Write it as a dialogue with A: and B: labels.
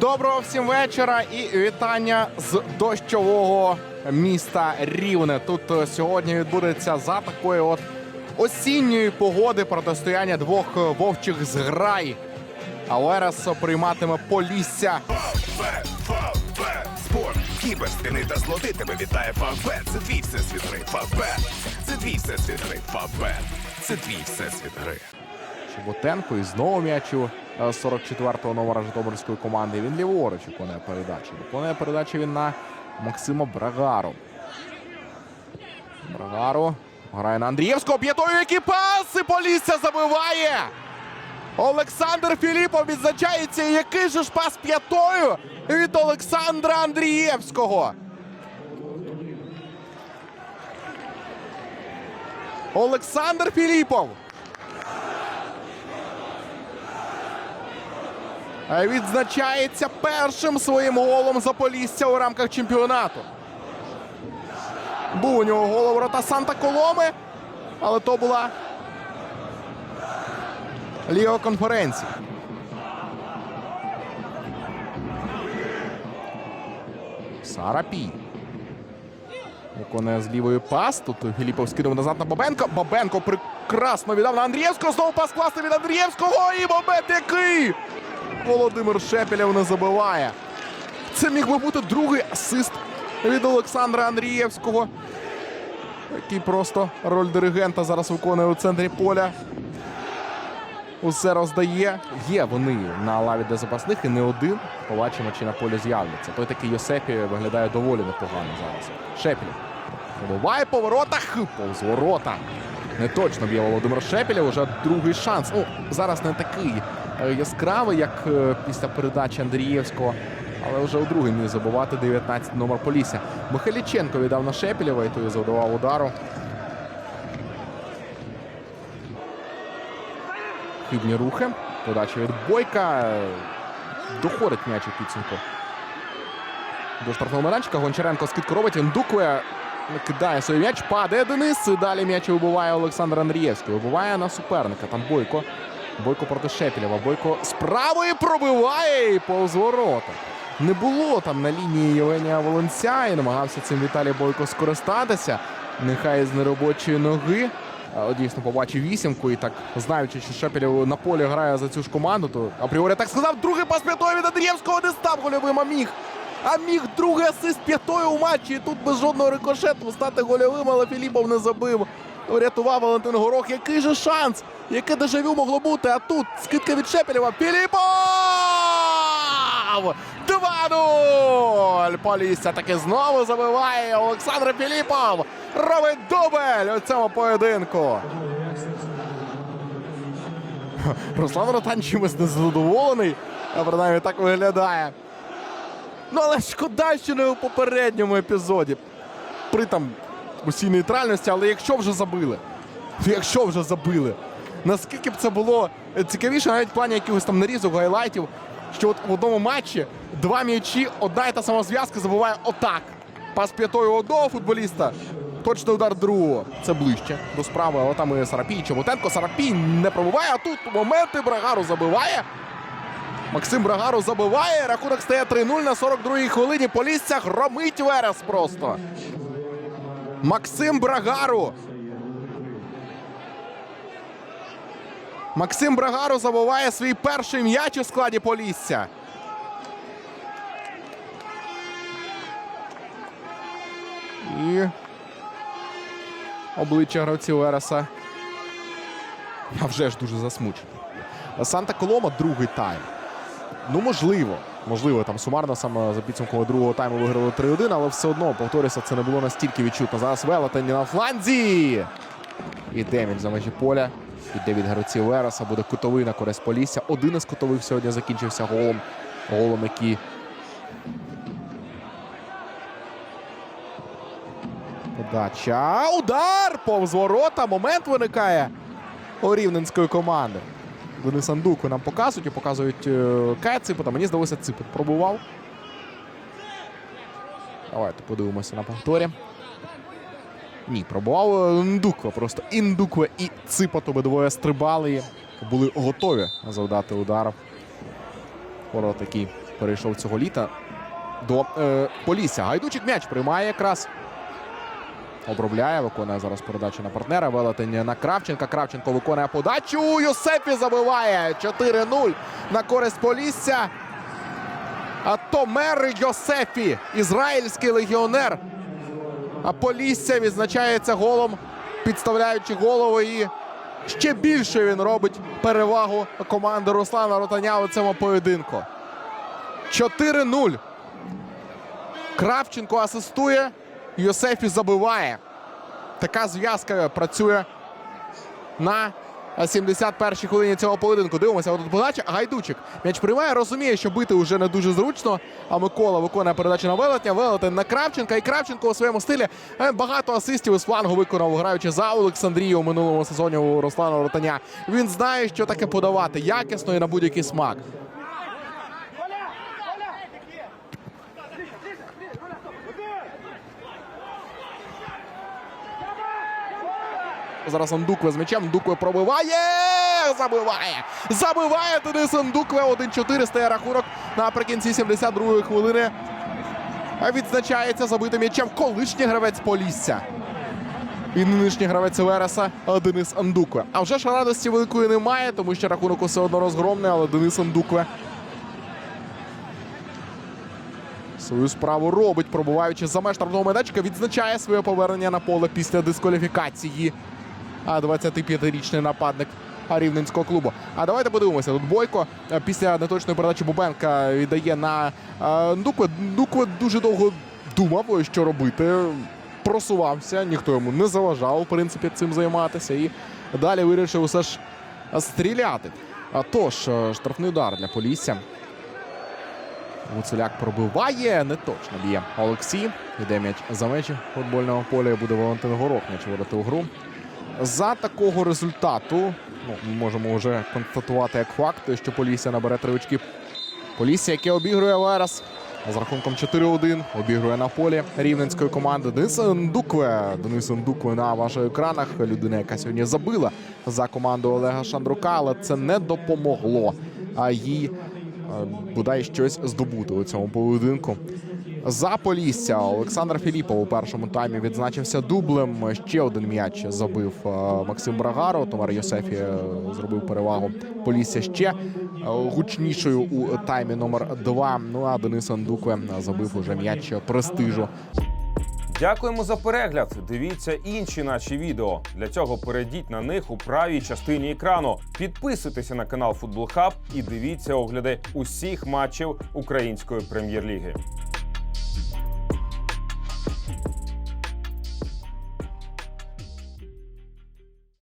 A: Доброго всім вечора і вітання з дощового міста Рівне. Тут е, сьогодні відбудеться за такої от осінньої погоди протистояння двох е, вовчих зграй. А Верес прийматиме Полісся.
B: Спорт, кіберспіни та злоти тебе вітає Фавбет. Це твій всесвіт гри. Фавбет. Це твій всесвіт гри. Фавбет. Це твій всесвіт гри.
A: Чеботенко і знову м'ячу 44-го номера Житомирської команди. Він ліворуч виконує передачу. Виконує передачу він на Максима Брагару. Брагару грає на Андрієвського. П'ятою який пас! І Полісся забиває! Олександр Філіпов відзначається. Який же ж пас п'ятою від Олександра Андрієвського. Олександр Філіпов. Відзначається першим своїм голом за Полісся у рамках чемпіонату. Був у нього гол ворота Санта Коломи, але то була Ліга конференції. Сарапій. Виконує з лівої пас. Тут Філіпов скинув назад на Бабенко. Бабенко прекрасно віддав на Андрієвського. Знову пас класти від Андрієвського. І момент який! Володимир Шепелєв не забиває. Це міг би бути другий асист від Олександра Андрієвського, який просто роль диригента зараз виконує у центрі поля. Усе роздає. Є вони на лаві для запасних і не один. Побачимо, чи на полі з'являться. Той такий Йосепі виглядає доволі непогано зараз. Шепелєв. Пробиває по воротах. Повз ворота. Не точно б'є Володимир Шепелєв. Уже другий шанс. Ну, зараз не такий е, яскравий, як е, після передачі Андрієвського. Але вже у другий міг забувати 19 номер Полісся. Михайліченко віддав на Шепелєва і той завдавав удару. Хибні рухи. Подача від Бойка. Доходить м'яч у підсумку. До штрафного майданчика Гончаренко скидку робить. Він дукує. Кидає свій м'яч. Падає Денис. Далі м'яч вибиває Олександр Андрієвський. Вибиває на суперника. Там Бойко. Бойко проти Шепілєва. Бойко з правої пробиває і повз ворота. Не було там на лінії Євгенія Волонця і намагався цим Віталій Бойко скористатися. Нехай з неробочої ноги. Дійсно побачив вісімку і так, знаючи, що Шепелєв на полі грає за цю ж команду, то апріорі так сказав. Другий пас п'ятою від Андрієвського не став гольовим, а міг. А міг другий асист п'ятою у матчі. І тут без жодного рикошету стати гольовим, але Філіпов не забив. Врятував Валентин Горох. Який же шанс? Яке дежавю могло бути? А тут скидка від Шепелєва. Філіпов! 2-0! Полісся таки знову забиває. Олександр Філіпов робить дубль у цьому поєдинку. Руслан Ротан чимось незадоволений, а принаймні так виглядає. Ну, але шкода, що не у попередньому епізоді. При там усій нейтральності, але якщо вже забили, якщо вже забили, наскільки б це було цікавіше, навіть в плані якихось там нарізок, гайлайтів, що от в одному матчі два м'ячі, одна і та сама зв'язка забуває отак. Пас п'ятою одного футболіста, точний удар другого. Це ближче до справи, але там і Сарапій, і Чоботенко. Сарапій не пробуває, а тут моменти Брагару забиває. Максим Брагару забиває. Рахунок стає 3-0 на 42-й хвилині. Полісся громить Верес просто. Максим Брагару. Максим Брагару забиває свій перший м'яч у складі Полісся. І обличчя гравців Вереса. А вже ж дуже засмучено. Санта Колома другий тайм. Ну, можливо. Можливо, там сумарно саме за підсумком другого тайму виграли 3-1, але все одно, повторюся, це не було настільки відчутно. Зараз Велетень на фланзі. Іде він за межі поля. Іде від гравців Вереса. Буде кутовий на користь Полісся. Один із кутових сьогодні закінчився голом. Голом, який Подача. Удар! Повз ворота. Момент виникає у рівненської команди. Денис Андуку нам показують і показують е, Кая Ципота. Мені здалося, Ципот пробував. Давайте подивимося на повторі. Ні, пробував е, Ндуква. Просто Індуква і Ципот обидвоє стрибали. Були готові завдати ударів. Ворот, який перейшов цього літа до е, Полісся. Гайдучик м'яч приймає якраз. Обробляє, виконує зараз передачу на партнера. Велетень на Кравченка. Кравченко виконує подачу. Юсепі забиває 4-0 на користь Полісся. А Томер Йосефі, ізраїльський легіонер. А Полісся відзначається голом, підставляючи голову. І ще більше він робить перевагу команди Руслана Ротаня у цьому поєдинку. 4-0. Кравченко асистує. Йосефі забиває. Така зв'язка працює на 71-й хвилині цього поєдинку. Дивимося, отут подача. Гайдучик. М'яч приймає, розуміє, що бити вже не дуже зручно. А Микола виконує передачу на Велетня. Велетень на Кравченка. І Кравченко у своєму стилі е, багато асистів із флангу виконав, граючи за Олександрію у минулому сезоні у Руслана Ротаня. Він знає, що таке подавати якісно і на будь-який смак. Зараз Андукве з м'ячем. Андукве пробиває. Забиває. Забиває Денис Андукве. 1-4 стає рахунок наприкінці 72-ї хвилини. Відзначається забитим м'ячем колишній гравець Полісся. І нинішній гравець Вереса Денис Андукве. А вже ж радості великої немає, тому що рахунок усе одно розгромний, але Денис Андукве свою справу робить, пробуваючи за меж штрафного майданчика, відзначає своє повернення на поле після дискваліфікації. А 25-річний нападник рівненського клубу. А давайте подивимося. Тут Бойко е, після неточної передачі Бубенка віддає на е, Ndukwe. Ndukwe дуже довго думав, що робити. Просувався, ніхто йому не заважав, в принципі, цим займатися. І далі вирішив усе ж стріляти. А тож, е, штрафний удар для Полісся. Гуцуляк пробиває, не точно б'є Олексій. Йде м'яч за межі футбольного поля. Буде Валентин Горох м'яч вводити у гру. За такого результату ну, ми можемо вже констатувати як факт, що Полісся набере три очки. Полісся, яке обігрує Верес з рахунком 4-1, обігрує на полі рівненської команди. Денис Ндукве. Денис Ндукве на ваших екранах. Людина, яка сьогодні забила за команду Олега Шандрука, але це не допомогло а їй е, бодай щось здобути у цьому поєдинку. За Полісся Олександр Філіпов у першому таймі відзначився дублем. Ще один м'яч забив е, Максим Брагаро. Томар Йосефі е, зробив перевагу Полісся ще е, гучнішою у таймі номер 2 Ну а Денис Андукве забив уже м'яч престижу.
C: Дякуємо за перегляд. Дивіться інші наші відео. Для цього перейдіть на них у правій частині екрану. Підписуйтеся на канал Футбол Хаб і дивіться огляди усіх матчів української прем'єр-ліги.